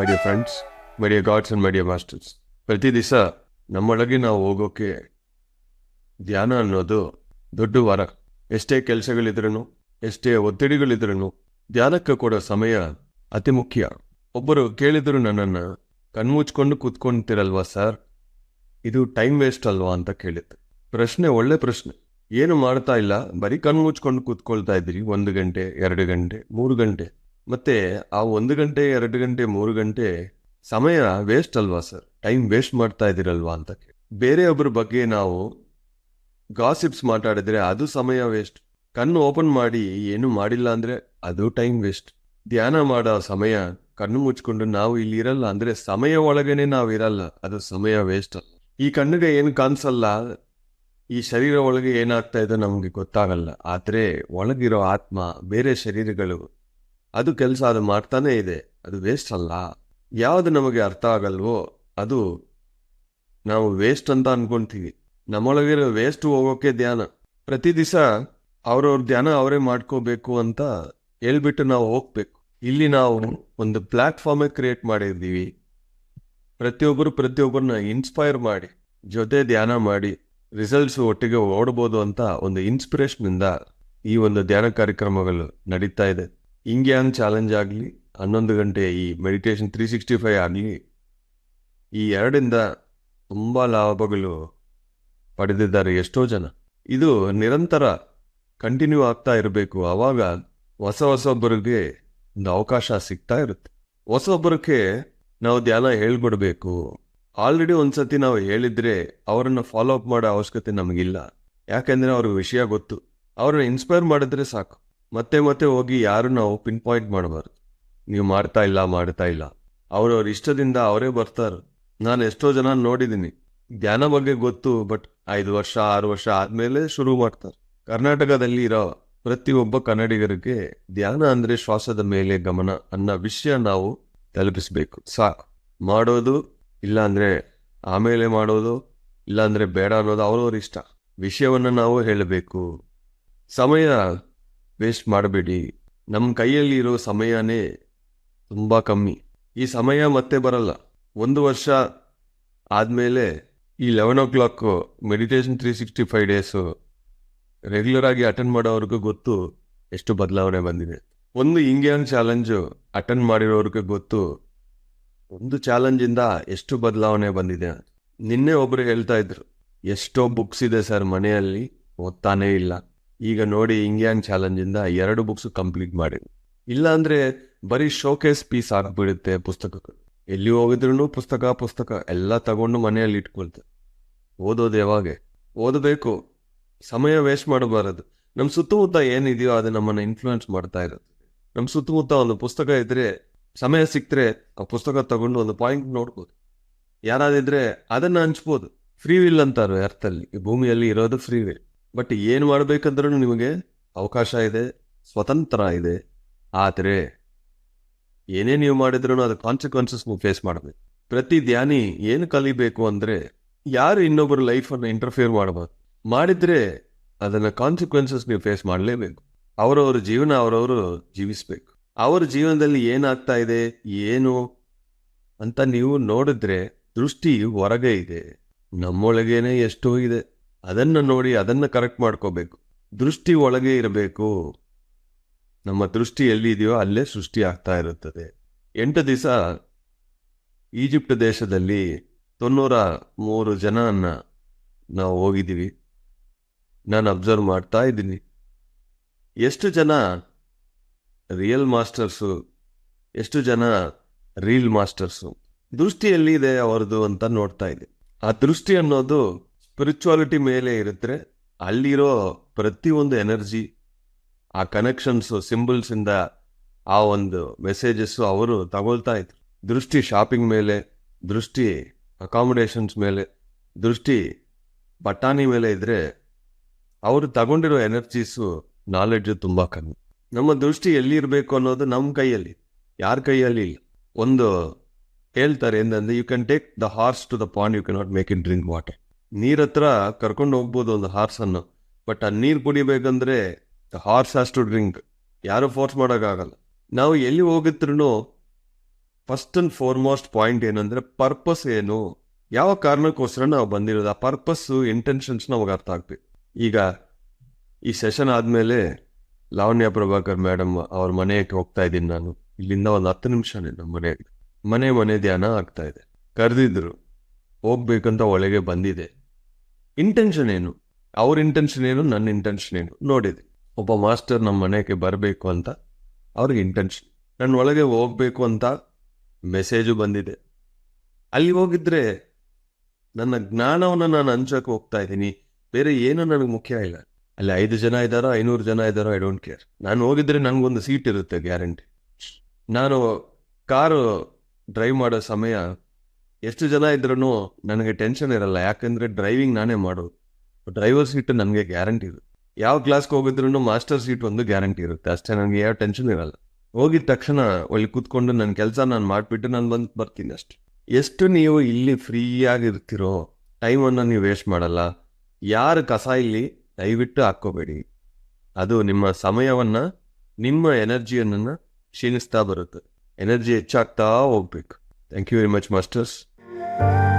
My dear friends my dear gods and my dear masters ಪ್ರತಿ ದಿವಸ ನಮ್ಮೊಳಗೆ ನಾವು ಹೋಗೋಕೆ ಧ್ಯಾನ ಅನ್ನೋದು ದೊಡ್ಡ ವರ. ಎಷ್ಟೇ ಕೆಲಸಗಳಿದ್ರೂ ಎಷ್ಟೇ ಒತ್ತಡಿಗಳಿದ್ರೂ ಧ್ಯಾನಕ್ಕೆ ಕೊಡೋ ಸಮಯ ಅತಿ ಮುಖ್ಯ. ಒಬ್ಬರು ಕೇಳಿದ್ರು ನನ್ನನ್ನು ಕಣ್ಮುಚ್ಕೊಂಡು ಕೂತ್ಕೊಂತಿರಲ್ವಾ ಸರ್? ಇದು ಟೈಮ್ ವೇಸ್ಟ್ ಅಲ್ವಾ ಅಂತ ಕೇಳಿದ್ರು ಪ್ರಶ್ನೆ ಒಳ್ಳೆ ಪ್ರಶ್ನೆ. ಏನು ಮಾಡ್ತಾ ಇಲ್ಲ? ಬರೀ ಕಣ್ಮುಚ್ಕೊಂಡು ಕೂತ್ಕೊಳ್ತಾ ಇದ್ರಿ ಒಂದು ಗಂಟೆ, ಎರಡು ಗಂಟೆ, ಮೂರು ಗಂಟೆ. ಮತ್ತೆ ಆ ಒಂದು ಗಂಟೆ, ಎರಡು ಗಂಟೆ, ಮೂರು ಗಂಟೆ ಸಮಯ ವೇಸ್ಟ್ ಅಲ್ವಾ ಸರ್ ಟೈಮ್ ವೇಸ್ಟ್ ಮಾಡ್ತಾ ಇದ್ದೀರಲ್ವಾ ಅಂತ ಬೇರೆ ಬೇರೆಯೊಬ್ಬರ ಬಗ್ಗೆ ನಾವು ಗಾಸಿಪ್ಸ್ ಮಾತಾಡಿದ್ರೆ ಅದು ಸಮಯ ವೇಸ್ಟ್ ಕಣ್ಣು ಓಪನ್ ಮಾಡಿ ಏನು ಮಾಡಿಲ್ಲ ಅಂದ್ರೆ ಅದು ಟೈಮ್ ವೇಸ್ಟ್ ಧ್ಯಾನ ಮಾಡೋ ಸಮಯ ಕಣ್ಣು ಮುಚ್ಕೊಂಡು ನಾವು ಇಲ್ಲಿ ಇರಲ್ಲ ಅಂದ್ರೆ ಸಮಯ ಒಳಗೇನೆ ನಾವು ಇರಲ್ಲ. ಅದು ಸಮಯ ವೇಸ್ಟ್ ಈ ಕಣ್ಣಿಗೆ ಏನು ಕಾಣಿಸಲ್ಲ, ಈ ಶರೀರ ಒಳಗೆ ಏನಾಗ್ತಾ ಇದೆ ನಮಗೆ ಗೊತ್ತಾಗಲ್ಲ. ಆದ್ರೆ ಒಳಗಿರೋ ಆತ್ಮ, ಬೇರೆ ಶರೀರಗಳು ಅದು ಕೆಲಸ ಅದು ಮಾಡ್ತಾನೇ ಇದೆ. ಅದು ವೇಸ್ಟ್ ಅಲ್ಲ. ಯಾವುದು ನಮಗೆ ಅರ್ಥ ಆಗಲ್ವೋ ಅದು ನಾವು ವೇಸ್ಟ್ ಅಂತ ಅನ್ಕೊಂತೀವಿ. ನಮ್ಮೊಳಗಿರೋ ವೇಸ್ಟ್ ಹೋಗೋಕೆ ಧ್ಯಾನ. ಪ್ರತಿ ದಿವಸ ಅವ್ರವ್ರ ಧ್ಯಾನ ಅವರೇ ಮಾಡ್ಕೋಬೇಕು ಅಂತ ಹೇಳ್ಬಿಟ್ಟು ನಾವು ಹೋಗ್ಬೇಕು. ಇಲ್ಲಿ ನಾವು ಒಂದು ಪ್ಲಾಟ್ಫಾರ್ಮೇ ಕ್ರಿಯೇಟ್ ಮಾಡಿದ್ದೀವಿ. ಪ್ರತಿಯೊಬ್ಬರು ಪ್ರತಿಯೊಬ್ಬರನ್ನ ಇನ್ಸ್ಪೈರ್ ಮಾಡಿ, ಜೊತೆ ಧ್ಯಾನ ಮಾಡಿ ರಿಸಲ್ಟ್ಸ್ ಒಟ್ಟಿಗೆ ಓಡ್ಬೋದು ಅಂತ ಒಂದು ಇನ್ಸ್ಪಿರೇಷನ್ ಇಂದ ಈ ಒಂದು ಧ್ಯಾನ ಕಾರ್ಯಕ್ರಮಗಳು ನಡೀತಾ ಇದೆ. ಇಂಗ್ಯಾನ್ ಚಾಲೆಂಜ್ ಆಗಲಿ, ಹನ್ನೊಂದು ಗಂಟೆ ಈ ಮೆಡಿಟೇಷನ್ ತ್ರೀ ಸಿಕ್ಸ್ಟಿ ಫೈವ್ ಆಗಲಿ, ಈ ಎರಡಿಂದ ತುಂಬ ಲಾಭಗಳು ಪಡೆದಿದ್ದಾರೆ ಎಷ್ಟೋ ಜನ. ಇದು ನಿರಂತರ ಕಂಟಿನ್ಯೂ ಆಗ್ತಾ ಇರಬೇಕು. ಆವಾಗ ಹೊಸ ಹೊಸೊಬ್ಬರಿಗೆ ಒಂದು ಅವಕಾಶ ಸಿಗ್ತಾ ಇರುತ್ತೆ. ಹೊಸೊಬ್ಬರಿಗೆ ನಾವು ಧ್ಯಾನ ಹೇಳ್ಬಿಡ್ಬೇಕು ಆಲ್ರೆಡಿ ಒಂದ್ಸತಿ ನಾವು ಹೇಳಿದ್ರೆ ಅವರನ್ನು ಫಾಲೋ ಅಪ್ ಮಾಡೋ ಅವಶ್ಯಕತೆ ನಮಗಿಲ್ಲ. ಯಾಕೆಂದ್ರೆ ಅವ್ರಿಗೆ ವಿಷಯ ಗೊತ್ತು. ಅವ್ರನ್ನ ಇನ್ಸ್ಪೈರ್ ಮಾಡಿದ್ರೆ ಸಾಕು. ಮತ್ತೆ ಮತ್ತೆ ಹೋಗಿ ಯಾರು ನಾವು ಪಿನ್ ಪಾಯಿಂಟ್ ಮಾಡಬಾರ್ದು. ನೀವು ಮಾಡ್ತಾ ಇಲ್ಲ ಮಾಡ್ತಾ ಇಲ್ಲ. ಅವ್ರವ್ರ ಇಷ್ಟದಿಂದ ಅವರೇ ಬರ್ತಾರೆ. ನಾನು ಎಷ್ಟೋ ಜನ ನೋಡಿದ್ದೀನಿ. ಧ್ಯಾನ ಬಗ್ಗೆ ಗೊತ್ತು ಬಟ್ ಐದು ವರ್ಷ, ಆರು ವರ್ಷ ಆದ್ಮೇಲೆ ಶುರು ಮಾಡ್ತಾರೆ. ಕರ್ನಾಟಕದಲ್ಲಿ ಇರೋ ಪ್ರತಿಯೊಬ್ಬ ಕನ್ನಡಿಗರಿಗೆ ಧ್ಯಾನ ಅಂದ್ರೆ ಶ್ವಾಸದ ಮೇಲೆ ಗಮನ ಅನ್ನೋ ವಿಷಯ ನಾವು ತಲುಪಿಸ್ಬೇಕು. ಸಾಕು ಮಾಡೋದು ಇಲ್ಲ ಆಮೇಲೆ ಮಾಡೋದು, ಇಲ್ಲಾಂದ್ರೆ ಬೇಡ ಅನ್ನೋದು ಅವ್ರವ್ರ ಇಷ್ಟ. ವಿಷಯವನ್ನ ನಾವು ಹೇಳಬೇಕು. ಸಮಯ ವೇಸ್ಟ್ ಮಾಡಬೇಡಿ. ನಮ್ಮ ಕೈಯಲ್ಲಿ ಇರೋ ಸಮಯನೇ ತುಂಬ ಕಮ್ಮಿ. ಈ ಸಮಯ ಮತ್ತೆ ಬರಲ್ಲ. ಒಂದು ವರ್ಷ ಆದಮೇಲೆ ಈ eleven o'clock meditation three sixty five days regular ಆಗಿ ಅಟೆಂಡ್ ಮಾಡೋವ್ರಿಗೂ ಗೊತ್ತು ಎಷ್ಟು ಬದಲಾವಣೆ ಬಂದಿದೆ. ಒಂದು ಇಂಗಿಯನ್ ಚಾಲೆಂಜು ಅಟೆಂಡ್ ಮಾಡಿರೋರ್ಗೆ ಗೊತ್ತು ಒಂದು ಚಾಲೆಂಜಿಂದ ಎಷ್ಟು ಬದಲಾವಣೆ ಬಂದಿದೆ ನಿನ್ನೆ ಒಬ್ಬರು ಹೇಳ್ತಾ ಇದ್ರು, ಎಷ್ಟೋ ಬುಕ್ಸ್ ಇದೆ ಸರ್ ಮನೆಯಲ್ಲಿ, ಓದ್ತಾನೇ ಇಲ್ಲ. ಈಗ ನೋಡಿ ಇಂಗ್ಯಾನ್ ಚಾಲೆಂಜಿಂದ ಎರಡು ಬುಕ್ಸ್ ಕಂಪ್ಲೀಟ್ ಮಾಡಿ. ಇಲ್ಲ ಅಂದ್ರೆ ಬರೀ ಶೋಕೇಸ್ ಪೀಸ್ ಆಗ್ಬಿಡುತ್ತೆ ಪುಸ್ತಕಗಳು ಎಲ್ಲಿ ಹೋಗಿದ್ರು ಪುಸ್ತಕ ಪುಸ್ತಕ ಎಲ್ಲ ತಗೊಂಡು ಮನೆಯಲ್ಲಿ ಇಟ್ಕೊಳ್ತೆ. ಓದೋದು ಯಾವಾಗ? ಓದಬೇಕು. ಸಮಯ ವೇಸ್ಟ್ ಮಾಡಬಾರದು. ನಮ್ಮ ಸುತ್ತಮುತ್ತ ಏನಿದೆಯೋ ಅದು ನಮ್ಮನ್ನು ಇನ್ಫ್ಲೂಯೆನ್ಸ್ ಮಾಡ್ತಾ ಇರುತ್ತೆ. ನಮ್ಮ ಸುತ್ತಮುತ್ತ ಒಂದು ಪುಸ್ತಕ ಇದ್ರೆ, ಸಮಯ ಸಿಕ್ತರೆ ಆ ಪುಸ್ತಕ ತಗೊಂಡು ಒಂದು ಪಾಯಿಂಟ್ ನೋಡ್ಬೋದು. ಯಾರಾದಿದ್ರೆ ಅದನ್ನು ಹಂಚ್ಬೋದು. ಫ್ರೀ ವಿಲ್ ಅಂತಾರೆ ಅರ್ಥಲ್ಲಿ. ಭೂಮಿಯಲ್ಲಿ ಇರೋದು ಫ್ರೀ ವಿಲ್ ಬಟ್ ಏನು ಮಾಡಬೇಕಂದ್ರೂ ನಿಮಗೆ ಅವಕಾಶ ಇದೆ, ಸ್ವತಂತ್ರ ಇದೆ. ಆದರೆ ಏನೇ ನೀವು ಮಾಡಿದ್ರೂ ಅದು ಕಾನ್ಸಿಕ್ವೆನ್ಸಸ್ ನೀವು ಫೇಸ್ ಮಾಡಬೇಕು. ಪ್ರತಿ ಧ್ಯಾನಿ ಏನು ಕಲಿಬೇಕು ಅಂದ್ರೆ ಯಾರು ಇನ್ನೊಬ್ಬರ ಲೈಫನ್ನು ಇಂಟರ್ಫಿಯರ್ ಮಾಡಬಾರ್ದು. ಮಾಡಿದ್ರೆ ಅದನ್ನ ಕಾನ್ಸಿಕ್ವೆನ್ಸಸ್ ನೀವು ಫೇಸ್ ಮಾಡಲೇಬೇಕು. ಅವರವರ ಜೀವನ ಅವರವರು ಜೀವಿಸಬೇಕು. ಅವರ ಜೀವನದಲ್ಲಿ ಏನಾಗ್ತಾ ಇದೆ, ಏನು ಅಂತ ನೀವು ನೋಡಿದ್ರೆ ದೃಷ್ಟಿ ಹೊರಗೆ ಇದೆ. ನಮ್ಮೊಳಗೇನೆ ಎಷ್ಟೋ ಇದೆ. ಅದನ್ನ ನೋಡಿ ಅದನ್ನು ಕರೆಕ್ಟ್ ಮಾಡ್ಕೋಬೇಕು. ದೃಷ್ಟಿ ಒಳಗೆ ಇರಬೇಕು. ನಮ್ಮ ದೃಷ್ಟಿ ಎಲ್ಲಿದೆಯೋ ಅಲ್ಲೇ ಸೃಷ್ಟಿ ಆಗ್ತಾ ಇರುತ್ತದೆ. ಎಂಟು ದಿವಸ ಈಜಿಪ್ಟ್ ದೇಶದಲ್ಲಿ ತೊನ್ನೂರ ಮೂರು ಜನನ್ನ ನಾವು ಹೋಗಿದ್ದೀವಿ. ನಾನು ಅಬ್ಸರ್ವ್ ಮಾಡ್ತಾ ಇದ್ದೀನಿ. ಎಷ್ಟು ಜನ ರಿಯಲ್ ಮಾಸ್ಟರ್ಸು ಎಷ್ಟು ಜನ ರೀಲ್ ಮಾಸ್ಟರ್ಸು ದೃಷ್ಟಿ ಎಲ್ಲಿದೆ ಅವರದು ಅಂತ ನೋಡ್ತಾ ಇದೆ ಆ ದೃಷ್ಟಿ ಅನ್ನೋದು ಸ್ಪಿರಿಚುವಾಲಿಟಿ ಮೇಲೆ ಇರುತ್ತೆ. ಅಲ್ಲಿರೋ ಪ್ರತಿಯೊಂದು ಎನರ್ಜಿ ಆ ಕನೆಕ್ಷನ್ಸು ಸಿಂಬಲ್ಸ್ ಇಂದ ಆ ಒಂದು ಮೆಸೇಜಸ್ಸು ಅವರು ತಗೊಳ್ತಾ ಇದ್ರು. ದೃಷ್ಟಿ ಶಾಪಿಂಗ್ ಮೇಲೆ, ದೃಷ್ಟಿ ಅಕಾಮಡೇಷನ್ಸ್ ಮೇಲೆ, ದೃಷ್ಟಿ ಬಟಾಣಿ ಮೇಲೆ ಇದ್ರೆ ಅವರು ತಗೊಂಡಿರೋ ಎನರ್ಜೀಸು ನಾಲೆಡ್ಜ್ ತುಂಬ ಕಮ್ಮಿ. ನಮ್ಮ ದೃಷ್ಟಿ ಎಲ್ಲಿ ಇರಬೇಕು ಅನ್ನೋದು ನಮ್ಮ ಕೈಯಲ್ಲಿ, ಯಾರ ಕೈಯಲ್ಲಿ ಇಲ್ಲ. ಒಂದು ಹೇಳ್ತಾರೆ ಏನಂದ್ರೆ you can take the horse to the pond you cannot make it drink water ನೀರ್ ಹತ್ರ ಕರ್ಕೊಂಡು ಹೋಗ್ಬೋದು ಒಂದು ಹಾರ್ಸ್ ಅನ್ನು ಬಟ್ ಆ ನೀರು ಕುಡಿಬೇಕಂದ್ರೆ the horse has to drink. ಯಾರು ಫೋರ್ಸ್ ಮಾಡೋಕ್ಕಾಗಲ್ಲ. ನಾವು ಎಲ್ಲಿ ಹೋಗಿದ್ರು ಫಸ್ಟ್ ಅಂಡ್ ಫಾರ್ಮೋಸ್ಟ್ ಪಾಯಿಂಟ್ ಏನಂದ್ರೆ ಪರ್ಪಸ್ ಏನು, ಯಾವ ಕಾರಣಕ್ಕೋಸ್ಕರ ನಾವು ಬಂದಿರೋದು, ಆ ಪರ್ಪಸ್ ಇಂಟೆನ್ಷನ್ಸ್ ನಮಗೆ ಅರ್ಥ ಆಗ್ಬೇಕು ಈಗ ಈ ಸೆಷನ್ ಆದ್ಮೇಲೆ ಲಾವಣ್ಯ ಪ್ರಭಾಕರ್ ಮೇಡಮ್ ಅವ್ರ ಮನೆಗೆ ಹೋಗ್ತಾ ಇದ್ದೀನಿ ನಾನು. ಇಲ್ಲಿಂದ ಒಂದು ಹತ್ತು ನಿಮಿಷನೇ ನಮ್ಮ ಮನೆಗೆ. ಮನೆ ಮನೆ ಧ್ಯಾನ ಆಗ್ತಾ ಇದೆ. ಕರೆದಿದ್ರು. ಹೋಗ್ಬೇಕಂತ ಒಳಗೆ ಬಂದಿದೆ. ಇಂಟೆನ್ಷನ್ ಏನು? ಅವ್ರ ಇಂಟೆನ್ಷನ್ ಏನು, ನನ್ನ ಇಂಟೆನ್ಷನ್ ಏನು? ನೋಡಿದೆ ಒಬ್ಬ ಮಾಸ್ಟರ್ ನಮ್ಮ ಮನೆಗೆ ಬರಬೇಕು ಅಂತ ಅವ್ರಿಗೆ ಇಂಟೆನ್ಷನ್ ನನ್ನ ಒಳಗೆ ಹೋಗಬೇಕು ಅಂತ ಮೆಸೇಜು ಬಂದಿದೆ. ಅಲ್ಲಿ ಹೋಗಿದ್ರೆ ನನ್ನ ಜ್ಞಾನವನ್ನು ನಾನು ಹಂಚಕ್ಕೆ ಹೋಗ್ತಾ ಇದ್ದೀನಿ. ಬೇರೆ ಏನು ನನಗೆ ಮುಖ್ಯ ಇಲ್ಲ. ಅಲ್ಲಿ ಐದು ಜನ ಇದ್ದಾರೋ, ಐನೂರು ಜನ ಇದ್ದಾರೋ ಐ ಡೋಂಟ್ ಕೇರ್ ನಾನು ಹೋಗಿದ್ರೆ ನನಗೊಂದು ಸೀಟ್ ಇರುತ್ತೆ ಗ್ಯಾರಂಟಿ ನಾನು ಕಾರು ಡ್ರೈವ್ ಮಾಡೋ ಸಮಯ ಎಷ್ಟು ಜನ ಇದ್ರೂ ನನಗೆ ಟೆನ್ಷನ್ ಇರಲ್ಲ. ಯಾಕಂದ್ರೆ ಡ್ರೈವಿಂಗ್ ನಾನೇ ಮಾಡೋದು ಡ್ರೈವರ್ ಸೀಟ್ ನನಗೆ ಗ್ಯಾರಂಟಿ ಇರುತ್ತೆ ಯಾವ ಕ್ಲಾಸ್ಗೆ ಹೋಗಿದ್ರು ಮಾಸ್ಟರ್ ಸೀಟ್ ಒಂದು ಗ್ಯಾರಂಟಿ ಇರುತ್ತೆ. ಅಷ್ಟೇ ನನಗೆ ಯಾವ ಟೆನ್ಷನ್ ಇರಲ್ಲ. ಹೋಗಿದ ತಕ್ಷಣ ಒಳ್ಳೆ ಕೂತ್ಕೊಂಡು ನನ್ನ ಕೆಲಸ ನಾನು ಮಾಡಿಬಿಟ್ಟು ನಾನು ಬಂದು ಬರ್ತೀನಿ ಅಷ್ಟೆ. ಎಷ್ಟು ನೀವು ಇಲ್ಲಿ ಫ್ರೀಯಾಗಿ ಇರ್ತಿರೋ ಟೈಮನ್ನು ನೀವು ವೇಸ್ಟ್ ಮಾಡಲ್ಲ. ಯಾರು ಕಸ ಇಲ್ಲಿ, ದಯವಿಟ್ಟು ಹಾಕ್ಕೋಬೇಡಿ. ಅದು ನಿಮ್ಮ ಸಮಯವನ್ನು, ನಿಮ್ಮ ಎನರ್ಜಿಯನ್ನು ಕ್ಷೀಣಿಸ್ತಾ ಬರುತ್ತೆ. ಎನರ್ಜಿ ಹೆಚ್ಚಾಗ್ತಾ ಹೋಗ್ಬೇಕು. Thank you very much masters Bye.